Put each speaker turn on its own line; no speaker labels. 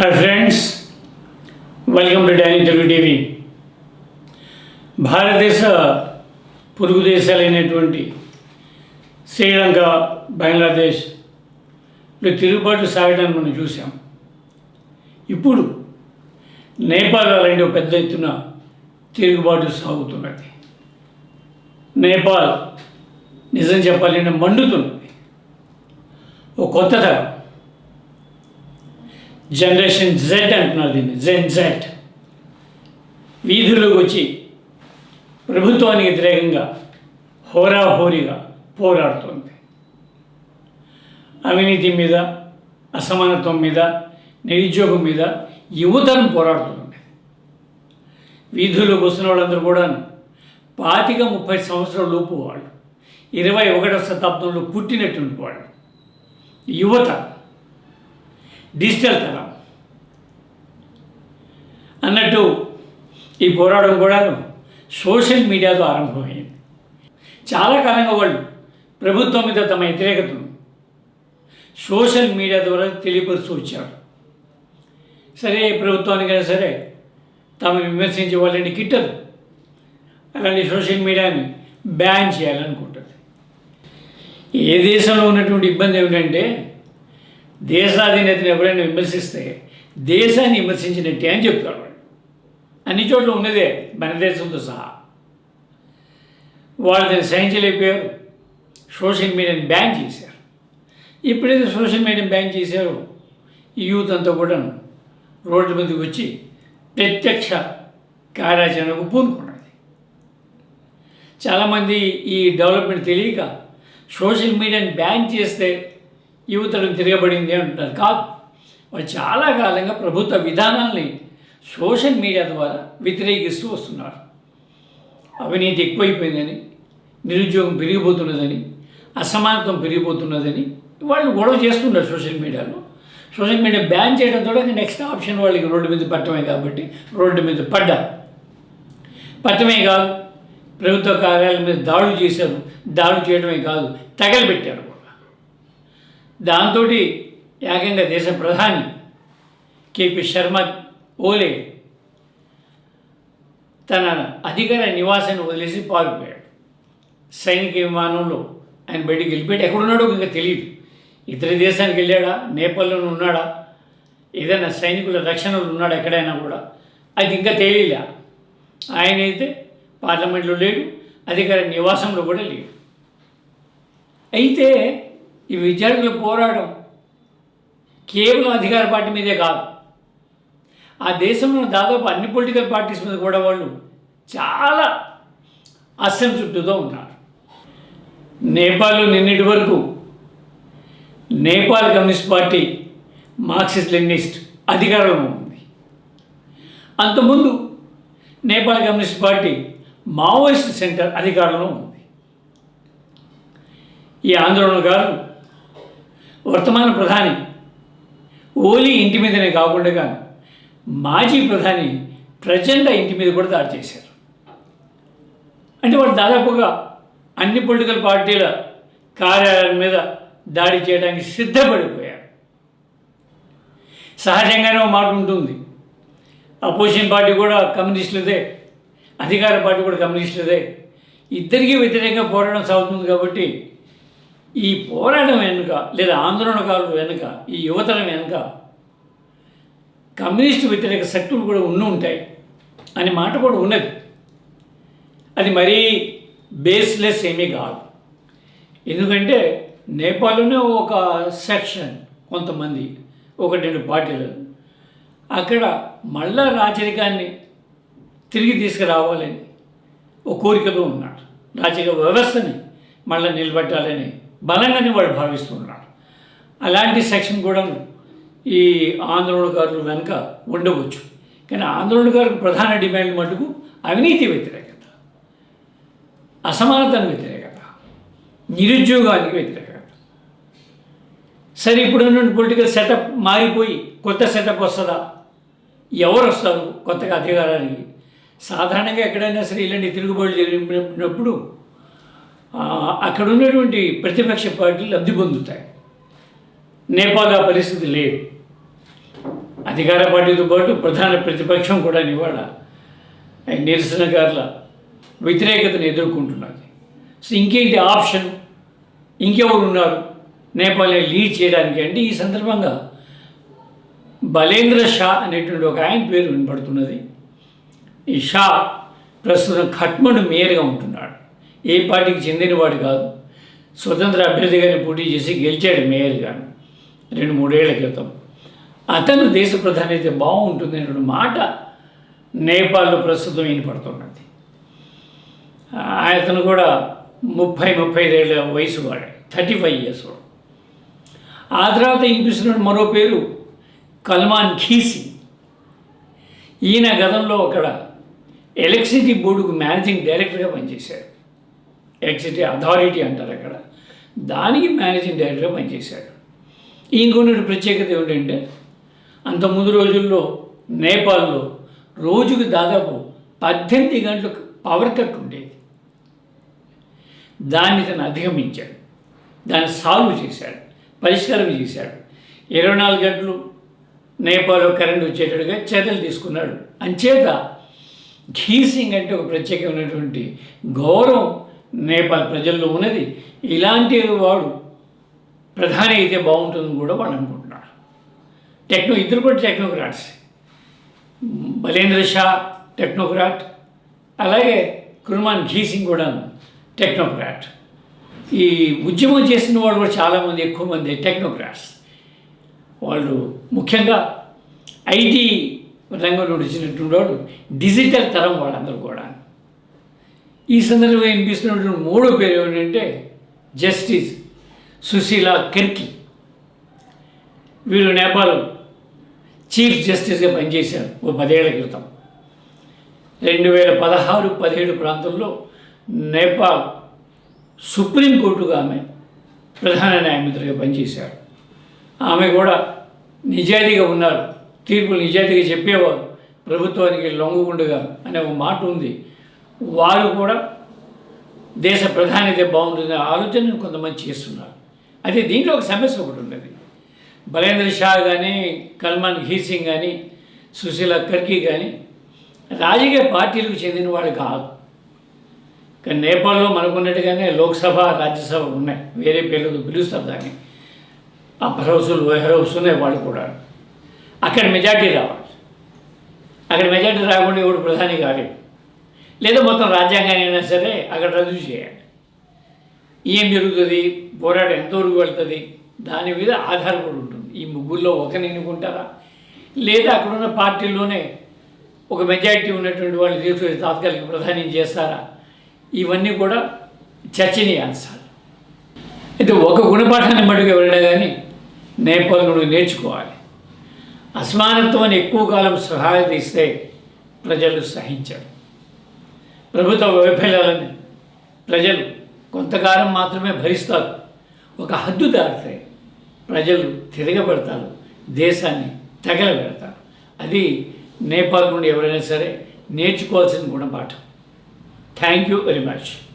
Hi friends welcome to dining Telugu TV భారతదేశ పొరుగు దేశాలైనటువంటి శ్రీలంక బంగ్లాదేశ్లో తిరుగుబాటు సాగడానికి మనం చూసాం ఇప్పుడు నేపాల్ అలాంటి ఒక పెద్ద ఎత్తున తిరుగుబాటు సాగుతున్నది. నేపాల్ నిజం చెప్పాలంటే మండుతున్నది. ఒక కొత్త తరం. జనరేషన్ జెడ్ అంటున్నారు దీన్ని. జెన్ జెడ్ వీధుల్లోకి వచ్చి ప్రభుత్వానికి వ్యతిరేకంగా హోరాహోరీగా పోరాడుతోంది. అవినీతి మీద అసమానత్వం మీద నిరుద్యోగం మీద యువతరం పోరాడుతుంది. వీధుల్లోకి వస్తున్న వాళ్ళందరూ కూడా పాతిక ముప్పై సంవత్సరాల లోపు వాళ్ళు ఇరవై ఒకటవ శతాబ్దంలో పుట్టినటువంటి వాళ్ళు యువత. డిజిటల్ తరం. అన్నట్టు ఈ పోరాటం కూడా సోషల్ మీడియాతో ఆరంభమైంది. చాలా కాలంగా వాళ్ళు ప్రభుత్వం మీద తమ వ్యతిరేకతను సోషల్ మీడియా ద్వారా తెలియపరుస్తూ వచ్చారు. సరే ప్రభుత్వానికైనా సరే తాము విమర్శించే వాళ్ళని కిట్టదు అలాంటి సోషల్ మీడియాని బ్యాన్ చేయాలనుకుంటుంది ఏ దేశంలో ఉన్నటువంటి ఇబ్బంది ఏమిటంటే దేశాధినేతను ఎవరైనా విమర్శిస్తే దేశాన్ని విమర్శించినట్టే అని చెప్తారు అన్ని చోట్ల ఉన్నదే మన దేశంతో సహా. వాళ్ళు దాన్ని సహించలేకపోయారు. సోషల్ మీడియాని బ్యాన్ చేశారు. ఎప్పుడైతే సోషల్ మీడియాని బ్యాన్ చేశారో ఈ యూత్ అంతా కూడా రోడ్ల మీదకి వచ్చి ప్రత్యక్ష కార్యాచరణకు పూనుకున్నది చాలామంది ఈ డెవలప్మెంట్ తెలియక సోషల్ మీడియాని బ్యాన్ చేస్తే యువతరం తిరగబడింది అంటారు. కాదు. వాళ్ళు చాలా కాలంగా ప్రభుత్వ విధానాల్ని సోషల్ మీడియా ద్వారా వ్యతిరేకిస్తూ వస్తున్నారు. అవినీతి ఎక్కువైపోయిందని నిరుద్యోగం పెరిగిపోతున్నదని అసమానత్వం పెరిగిపోతున్నదని వాళ్ళు గొడవ చేస్తున్నారు సోషల్ మీడియాలో. సోషల్ మీడియా బ్యాన్ చేయడంతో నెక్స్ట్ ఆప్షన్ వాళ్ళకి రోడ్డు మీద పట్టమే కాబట్టి రోడ్డు మీద పడ్డారు. పట్టమే కాదు. ప్రభుత్వ కార్యాలయం మీద దాడులు చేశారు. దాడులు చేయడమే కాదు. తగలబెట్టారు. దాంతో ఏకంగా దేశ ప్రధాని కేపీ శర్మ ఓలే తన అధికార నివాసాన్ని వదిలేసి పారిపోయాడు. సైనిక విమానంలో ఆయన బయటికి వెళ్ళిపోయాడు. ఎక్కడున్నాడో ఇంకా తెలియదు ఇతర దేశానికి వెళ్ళాడా? నేపాల్లోనే ఉన్నాడా? ఏదైనా సైనికుల రక్షణలో ఉన్నాడా ఎక్కడైనా కూడా? అది ఇంకా తెలియలే. ఆయన అయితే పార్లమెంట్లో లేడు అధికార నివాసంలో కూడా లేడు. అయితే ఈ విద్యార్థులు పోరాటం కేవలం అధికార పార్టీ మీదే కాదు. ఆ దేశంలో దాదాపు అన్ని పొలిటికల్ పార్టీస్ మీద కూడా వాళ్ళు చాలా అసంతృప్తితో ఉన్నారు. నేపాల్లో నిన్నటి వరకు Nepal communist party Marxist Leninist అధికారంలో ఉంది. అంతకుముందు Nepal communist party Maoist centre అధికారంలో ఉంది. ఈ ఆందోళనకారులు వర్తమాన ప్రధాని. ఓలీ ఇంటి మీదనే కాకుండా మాజీ ప్రధాని ప్రచండ ఇంటి మీద కూడా దాడి చేశారు. అంటే వాళ్ళు దాదాపుగా అన్ని పొలిటికల్ పార్టీల కార్యాలయాల మీద దాడి చేయడానికి సిద్ధపడిపోయారు. సహజంగానే ఒక మాట ఉంటుంది. అపోజిషన్ పార్టీ కూడా కమ్యూనిస్టులదే అధికార పార్టీ కూడా కమ్యూనిస్టులదే. ఇద్దరికీ వ్యతిరేకంగా పోరాటం సాగుతుంది కాబట్టి ఈ పోరాటం వెనుక లేదా ఆందోళనకారులు వెనుక ఈ యువతరం వెనుక కమ్యూనిస్టు వ్యతిరేక శక్తులు కూడా ఉండి ఉంటాయి. అనే మాట కూడా ఉన్నది. అది మరీ బేస్లెస్ ఏమీ కాదు. ఎందుకంటే నేపాల్లోనే ఒక సెక్షన్ కొంతమంది ఒకటి రెండు పార్టీలు అక్కడ మళ్ళా రాచరికాన్ని తిరిగి తీసుకురావాలని ఒక కోరికతో ఉన్నాడు రాజకీయ వ్యవస్థని మళ్ళీ నిలబెట్టాలని బలంగానే వాళ్ళు భావిస్తున్నాడు. అలాంటి సెక్షన్ కూడా ఈ ఆందోళనకారులు వెనుక ఉండవచ్చు. కానీ ఆందోళనకారులకు ప్రధాన డిమాండ్ మటుకు అవినీతి వ్యతిరేకత అసమానతను వ్యతిరేకత నిరుద్యోగానికి వ్యతిరేకత. సరే ఇప్పుడు ఉన్నటువంటి పొలిటికల్ సెటప్ మారిపోయి కొత్త సెటప్ వస్తుందా? ఎవరు వస్తారు కొత్తగా అధికారానికి? సాధారణంగా ఎక్కడైనా సరే ఇలాంటి తిరుగుబాటు జరిగినప్పుడు అక్కడ ఉన్నటువంటి ప్రతిపక్ష పార్టీలు లబ్ధి పొందుతాయి. నేపాల్ ఆ పరిస్థితి లేదు. అధికార పార్టీతో పాటు ప్రధాన ప్రతిపక్షం కూడా నివాళ నిరసనకారుల వ్యతిరేకతను ఎదుర్కొంటున్నది. సో ఇంకేంటి ఆప్షన్? ఇంకెవరు ఉన్నారు? నేపాల్ని లీడ్ చేయడానికి అంటే ఈ సందర్భంగా బలేంద్ర షా అనేటువంటి ఒక ఆయన పేరు వినపడుతున్నది. ఈ షా ప్రస్తుతం ఖట్మండు మేయర్గా ఉంటుంది ఏ పార్టీకి చెందినవాడు కాదు. స్వతంత్ర అభ్యర్థిగానే పోటీ చేసి గెలిచాడు మేయర్గా రెండు మూడేళ్ళ క్రితం. అతను దేశ ప్రధాని అయితే బాగుంటుంది అనే మాట నేపాల్లో ప్రస్తుతం వినపడుతున్నది. అతను కూడా ముప్పై ముప్పై ఐదేళ్ళ వయసు వాడే. థర్టీ ఫైవ్ ఇయర్స్ వాడు. ఆ తర్వాత వినిపిస్తున్న మరో పేరు కల్మాన్ ఖీసి. ఈయన గతంలో అక్కడ ఎలక్ట్రిసిటీ బోర్డుకు మేనేజింగ్ డైరెక్టర్గా పనిచేశాడు. ఎలక్ట్రిసిటీ అథారిటీ అంటారు అక్కడ. దానికి మేనేజింగ్ డైరెక్టర్గా పనిచేశాడు. ఇంకొన్ని ప్రత్యేకత ఏమిటంటే అంత ముందు రోజుల్లో నేపాల్లో రోజుకు దాదాపు పద్దెనిమిది గంటలు పవర్ కట్ ఉండేది. దాన్ని తను అధిగమించాడు. దాన్ని సాల్వ్ చేశాడు. పరిష్కారం చేశాడు. ఇరవై నాలుగు గంటలు నేపాల్లో కరెంట్ వచ్చేటట్టుగా చర్యలు తీసుకున్నాడు. అంచేత ఘీసింగ్ అంటే ఒక ప్రత్యేకమైనటువంటి గౌరవం నేపాల్ ప్రజల్లో ఉన్నది. ఇలాంటి వాడు ప్రధాని అయితే బాగుంటుందని కూడా వాళ్ళు అనుకుంటున్నారు. టెక్నో ఇద్దరు కూడా టెక్నోక్రాట్స్ బలేంద్ర షా టెక్నోక్రాట్ అలాగే కుర్మాన్ ఘీసింగ్ కూడా టెక్నోక్రాట్ ఈ ఉద్యమం చేసిన వాళ్ళు కూడా చాలామంది ఎక్కువ మంది టెక్నోక్రాట్స్ వాళ్ళు ముఖ్యంగా ఐటీ రంగంలో వచ్చినటువంటి వాడు డిజిటల్ తరం వాళ్ళందరూ కూడా ఈ సందర్భంగా వినిపిస్తున్నటువంటి మూడో పేరు ఏమిటంటే జస్టిస్ సుశీల కెర్కి. వీళ్ళు నేపాల్ చీఫ్ జస్టిస్గా పనిచేశారు ఓ పదేళ్ళ క్రితం. రెండు వేల పదహారు పదిహేడు ప్రాంతంలో నేపాల్ సుప్రీంకోర్టుగా ఆమె ప్రధాన న్యాయమూర్తిగా పనిచేశారు. ఆమె కూడా నిజాయితీగా ఉన్నారు. తీర్పులు నిజాయితీగా చెప్పేవారు. ప్రభుత్వానికి లొంగకుండగా అనే ఒక మాట ఉంది. వారు కూడా దేశ ప్రధానితే బాగుంటుంది ఆలోచనను కొంతమంది చేస్తున్నారు. అయితే దీంట్లో ఒక సమస్య ఒకటి ఉన్నది. బలేంద్ర షా కానీ కల్మాన్ ఘీసింగ్ కానీ సుశీల కర్కి కానీ రాజకీయ పార్టీలకు చెందిన వాళ్ళు కాదు. కానీ నేపాల్లో మనకున్నట్టుగానే లోక్సభ రాజ్యసభ ఉన్నాయి. వేరే పేర్లతో పిలుస్తారు దాన్ని. అప్పర్ హౌసులు వైర్ హౌస్ ఉన్నాయి వాళ్ళు కూడా. అక్కడ మెజార్టీ రావాలి. అక్కడ మెజార్టీ రాకుండా ఎవడు ప్రధాని కాలేదు లేదా మొత్తం రాజ్యాంగాన్ని అయినా సరే అక్కడ రద్దు చేయాలి. ఏం జరుగుతుంది? పోరాటం ఎంతవరకు వెళ్తుంది? దాని మీద ఆధారపడి ఉంటుంది. ఈ ముగ్గురులో ఒకరిని ఎన్నుకుంటారా? లేదా అక్కడున్న పార్టీల్లోనే ఒక మెజారిటీ ఉన్నటువంటి వాళ్ళు తీసుకొని తాత్కాలిక ప్రధాని చేస్తారా? ఇవన్నీ కూడా చర్చనీయాంశాలు. అయితే ఒక గుణపాఠాన్ని మటుకు వెళ్ళడం కానీ నేపాల్ నుండి నేర్చుకోవాలి. అసమానత్వాన్ని ఎక్కువ కాలం సహాయత ఇస్తే ప్రజలు సహించారు. ప్రభుత్వ వైఫల్యాలని ప్రజలు కొంతకాలం మాత్రమే భరిస్తారు. ఒక హద్దు దాటితే ప్రజలు తిరగబడతారు. దేశాన్ని తగలబెడతారు. అది నేపాల్ నుండి ఎవరైనా సరే నేర్చుకోవాల్సిన గుణపాఠం. Thank you very much